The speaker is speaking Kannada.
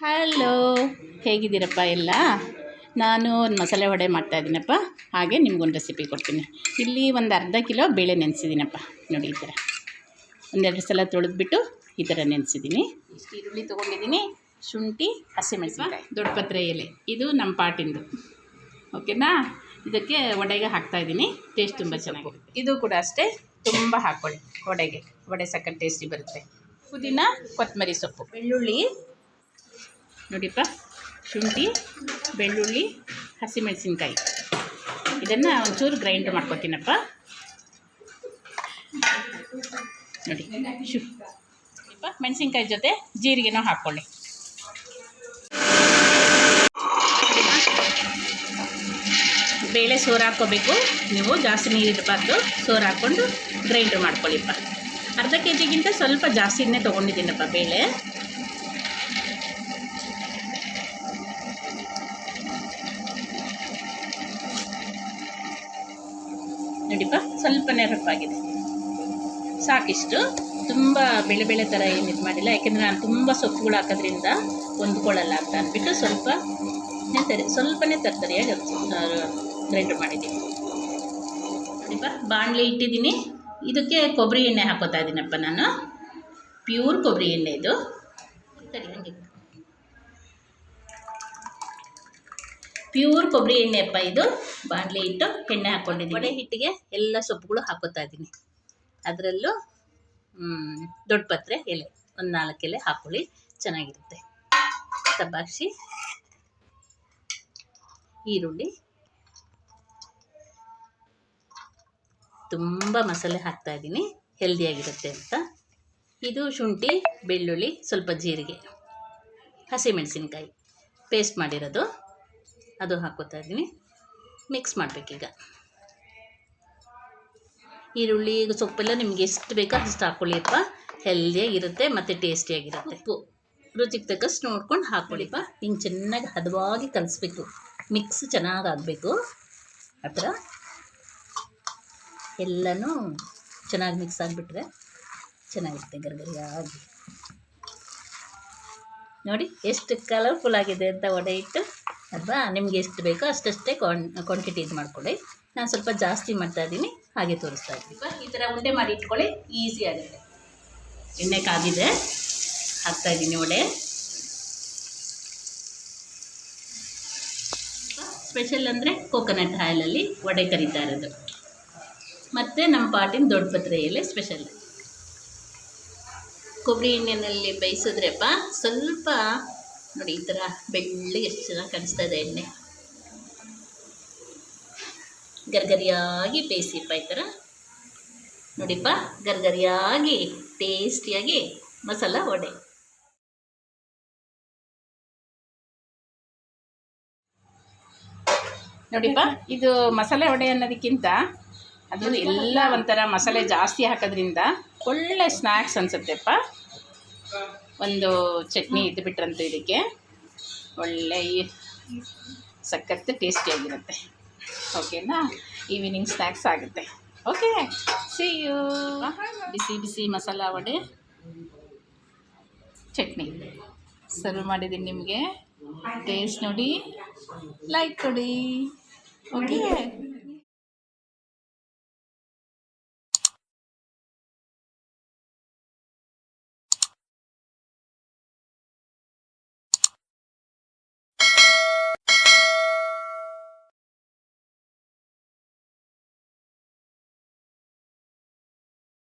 ಹಲೋ. ಹೇಗಿದ್ದೀರಪ್ಪ ಎಲ್ಲ? ನಾನು ಒಂದು ಮಸಾಲೆ ವಡೆ ಮಾಡ್ತಾಯಿದ್ದೀನಪ್ಪ ಹಾಗೆ ನಿಮ್ಗೊಂದು ರೆಸಿಪಿ ಕೊಡ್ತೀನಿ. ಇಲ್ಲಿ ಒಂದು ಅರ್ಧ ಕಿಲೋ ಬೇಳೆ ನೆನೆಸಿದ್ದೀನಪ್ಪ. ನೋಡಿ ಈ ಥರ. ಒಂದೆರಡು ಸಲ ತೊಳೆದ್ಬಿಟ್ಟು ಈ ಥರ ನೆನೆಸಿದ್ದೀನಿ. ಇಷ್ಟು ಈರುಳ್ಳಿ ತೊಗೊಂಡಿದ್ದೀನಿ. ಶುಂಠಿ ಹಸಿಮೆಣಸಿನಕಾಯಿ ದೊಡ್ಡ ಪತ್ರೆ ಎಲೆ. ಇದು ನಮ್ಮ ಪಾಟಿಂದು. ಓಕೆನಾ? ಇದಕ್ಕೆ ವಡೆಗೆ ಹಾಕ್ತಾಯಿದ್ದೀನಿ ಟೇಸ್ಟ್ ತುಂಬ ಚೆನ್ನಾಗಿರುತ್ತೆ. ಇದು ಕೂಡ ಅಷ್ಟೇ. ತುಂಬ ಹಾಕ್ಕೊಳ್ಳಿ. ವಡೆಗೆ. ವಡೆ ಸಕ್ಕರೆ ಟೇಸ್ಟಿ ಬರುತ್ತೆ. ಪುದೀನ ಕೊತ್ತಂಬರಿ ಸೊಪ್ಪು. ಬೆಳ್ಳುಳ್ಳಿ ನೋಡಿಪ್ಪ? ಶುಂಠಿ, ಬೆಳ್ಳುಳ್ಳಿ, ಹಸಿಮೆಣಸಿನ್ಕಾಯಿ. ಇದನ್ನು ಒಂಚೂರು ಗ್ರೈಂಡ್ ಮಾಡ್ಕೊತೀನಪ್ಪ. ನೋಡಿ, ಶು ನೋಡಿಪ್ಪ? ಮೆಣಸಿನ್ಕಾಯಿ ಜೊತೆ ಜೀರಿಗೆನೂ ಹಾಕ್ಕೊಳ್ಳಿ. ಬೇಳೆ ಸೋರು ಹಾಕ್ಕೋಬೇಕು. ನೀವು ಜಾಸ್ತಿ ನೀರು ಇರಬಾರ್ದು ಸೋರು ಹಾಕ್ಕೊಂಡು ಗ್ರೈಂಡ್ರ್ ಮಾಡ್ಕೊಳ್ಳಿಪ್ಪ. ಅರ್ಧ ಕೆ ಜಿಗಿಂತ ಸ್ವಲ್ಪ ಜಾಸ್ತಿನೇ ತೊಗೊಂಡಿದ್ದೀನಪ್ಪ ಬೇಳೆ. ನೋಡಿಪ್ಪ? ಸ್ವಲ್ಪನೇ ರಪ್ಪಾಗಿದೆ ಸಾಕಿಷ್ಟು. ತುಂಬ ಬೆಳೆ ಬೆಳೆ ಥರ ಏನು ಇದು ಮಾಡಿಲ್ಲ. ಯಾಕೆಂದರೆ ನಾನು ತುಂಬ ಸೊಪ್ಪುಗಳು ಹಾಕೋದ್ರಿಂದ ಹೊಂದ್ಕೊಳ್ಳಲ್ಲ ಅಂತ ಅಂದ್ಬಿಟ್ಟು ಸ್ವಲ್ಪ ತರಿ ಸ್ವಲ್ಪನೇ ತರ್ತರಿಯಾಗಿ ಗ್ರೈಂಡರ್ ಮಾಡಿದ್ದೀನಿ. ನೋಡಿಪ್ಪ? ಬಾಣಲೆ ಇಟ್ಟಿದ್ದೀನಿ. ಇದಕ್ಕೆ ಕೊಬ್ಬರಿ ಎಣ್ಣೆ ಹಾಕೋತಾ ಇದ್ದೀನಪ್ಪ ನಾನು. ಪ್ಯೂರ್ ಕೊಬ್ಬರಿ ಎಣ್ಣೆ ಇದು. ಸರಿ, ಹಂಗೆ. ಪ್ಯೂರ್ ಕೊಬ್ಬರಿ ಎಣ್ಣೆ ಅಪ್ಪ ಇದು. ಬಾಣಲೆ ಇಟ್ಟು ಎಣ್ಣೆ ಹಾಕ್ಕೊಂಡಿದ್ದೀನಿ ವಡೆ ಹಿಟ್ಟಿಗೆ ಎಲ್ಲ ಸೊಪ್ಪುಗಳು ಹಾಕೋತಾ ಇದ್ದೀನಿ ಅದರಲ್ಲೂ ದೊಡ್ಡ ಪತ್ರೆ, ಎಲೆ, ಒಂದು ನಾಲ್ಕು ಎಲೆ ಹಾಕ್ಕೊಳ್ಳಿ ಚೆನ್ನಾಗಿರುತ್ತೆ. ತಬಾಕ್ಷಿ ಈರುಳ್ಳಿ, ತುಂಬ ಮಸಾಲೆ ಹಾಕ್ತಾ ಇದ್ದೀನಿ ಹೆಲ್ದಿಯಾಗಿರುತ್ತೆ ಅಂತ. ಇದು ಶುಂಠಿ, ಬೆಳ್ಳುಳ್ಳಿ, ಸ್ವಲ್ಪ ಜೀರಿಗೆ ಹಸಿಮೆಣಸಿನ್ಕಾಯಿ ಪೇಸ್ಟ್ ಮಾಡಿರೋದು. ಅದು ಹಾಕೋತಾ ಇದ್ದೀನಿ. ಮಿಕ್ಸ್ ಮಾಡಬೇಕೀಗ. ಈರುಳ್ಳಿ ಸೊಪ್ಪೆಲ್ಲ ನಿಮ್ಗೆ ಎಷ್ಟು ಬೇಕೋ ಅಷ್ಟು ಹಾಕ್ಕೊಳ್ಳಿಪ್ಪ ಹೆಲ್ದಿಯಾಗಿರುತ್ತೆ ಮತ್ತು ಟೇಸ್ಟಿಯಾಗಿರುತ್ತೆ ಉಪ್ಪು. ರುಚಿಗೆ ತಕ್ಕಷ್ಟು ನೋಡ್ಕೊಂಡು ಹಾಕ್ಕೊಳ್ಳಿಪ್ಪ ಹಿಂಗೆ ಚೆನ್ನಾಗಿ ಹದವಾಗಿ ಕಲಿಸ್ಬೇಕು. ಮಿಕ್ಸ್ ಚೆನ್ನಾಗಿ ಆಗಬೇಕು. ಆ ಥರ ಎಲ್ಲನೂ ಚೆನ್ನಾಗಿ ಮಿಕ್ಸ್ ಆಗಿಬಿಟ್ರೆ ಚೆನ್ನಾಗಿರುತ್ತೆ ಗರ್ಗರಿಯಾಗಿ. ನೋಡಿ ಎಷ್ಟು ಕಲರ್ಫುಲ್ ಆಗಿದೆ ಅಂತ ವಡೆ ಇಟ್ಟು. ಅಲ್ವಾ ನಿಮ್ಗೆ ಎಷ್ಟು ಬೇಕೋ ಅಷ್ಟಷ್ಟೇ ಕ್ವಾನ್ ಕ್ವಾಂಟಿಟಿ ಇದು ಮಾಡ್ಕೊಳ್ಳಿ. ನಾನು ಸ್ವಲ್ಪ ಜಾಸ್ತಿ ಮಾಡ್ತಾ ಇದ್ದೀನಿ, ಹಾಗೆ ತೋರಿಸ್ತಾ ಇದ್ದೀನಿ. ಈ ಥರ ಉಂಡೆ ಮಾಡಿ ಇಟ್ಕೊಳ್ಳಿ ಈಸಿ ಆಗುತ್ತೆ. ಎಣ್ಣೆ ಕಾಗಿದೆ, ಹಾಕ್ತಾ ಇದ್ದೀನಿ ವಡೆ ಸ್ಪೆಷಲ್ ಅಂದರೆ ಕೋಕೋನಟ್ ಆಯಿಲಲ್ಲಿ ವಡೆ ಕರಿತಾ ಇರೋದು. ಮತ್ತು ನಮ್ಮ ಪಾಟಿನ ದೊಡ್ಡ ಪತ್ರೆಯಲ್ಲೇ ಸ್ಪೆಷಲ್ ಕೊಬ್ಬರಿ ಎಣ್ಣೆಯಲ್ಲಿ ಬೇಯಿಸಿದ್ರೆಪ್ಪ, ಸ್ವಲ್ಪ ನೋಡಿ, ಈ ಥರ ಬೆಳ್ಳಿ ಎಷ್ಟು ಚೆನ್ನಾಗಿ ಕಾಣಿಸ್ತಾ ಇದೆ ಎಣ್ಣೆ. ಗರ್ಗರಿಯಾಗಿ ಬೇಯಿಸಿಪ್ಪ ಈ ಥರ. ನೋಡಿಪ್ಪ, ಗರ್ಗರಿಯಾಗಿ, ಟೇಸ್ಟಿಯಾಗಿ ಮಸಾಲ ವಡೆ. ನೋಡಿಪ್ಪ, ಇದು ಮಸಾಲೆ ವಡೆ ಅನ್ನೋದಕ್ಕಿಂತ ಅದು ಎಲ್ಲ ಒಂಥರ ಮಸಾಲೆ ಜಾಸ್ತಿ ಹಾಕೋದ್ರಿಂದ ಒಳ್ಳೆ ಸ್ನ್ಯಾಕ್ಸ್ ಅನಿಸುತ್ತೆಪ್ಪ. ಒಂದು ಚಟ್ನಿ ಇದ್ದುಬಿಟ್ರಂತೂ ಇದಕ್ಕೆ. ಒಳ್ಳೆ ಸಖತ್ತು ಟೇಸ್ಟಿಯಾಗಿರುತ್ತೆ ಓಕೆನಾ ಈವ್ನಿಂಗ್ ಸ್ನ್ಯಾಕ್ಸ್ ಆಗುತ್ತೆ. ಓಕೆ ಸಿ ಯು ಬಿಸಿ ಬಿಸಿ ಮಸಾಲ ವಡೆ ಚಟ್ನಿ. ಸರ್ವ್ ಮಾಡಿದ್ದೀನಿ ನಿಮಗೆ. ಟೇಸ್ಟ್ ನೋಡಿ ಲೈಕ್ ಕೊಡಿ. ಓಕೆ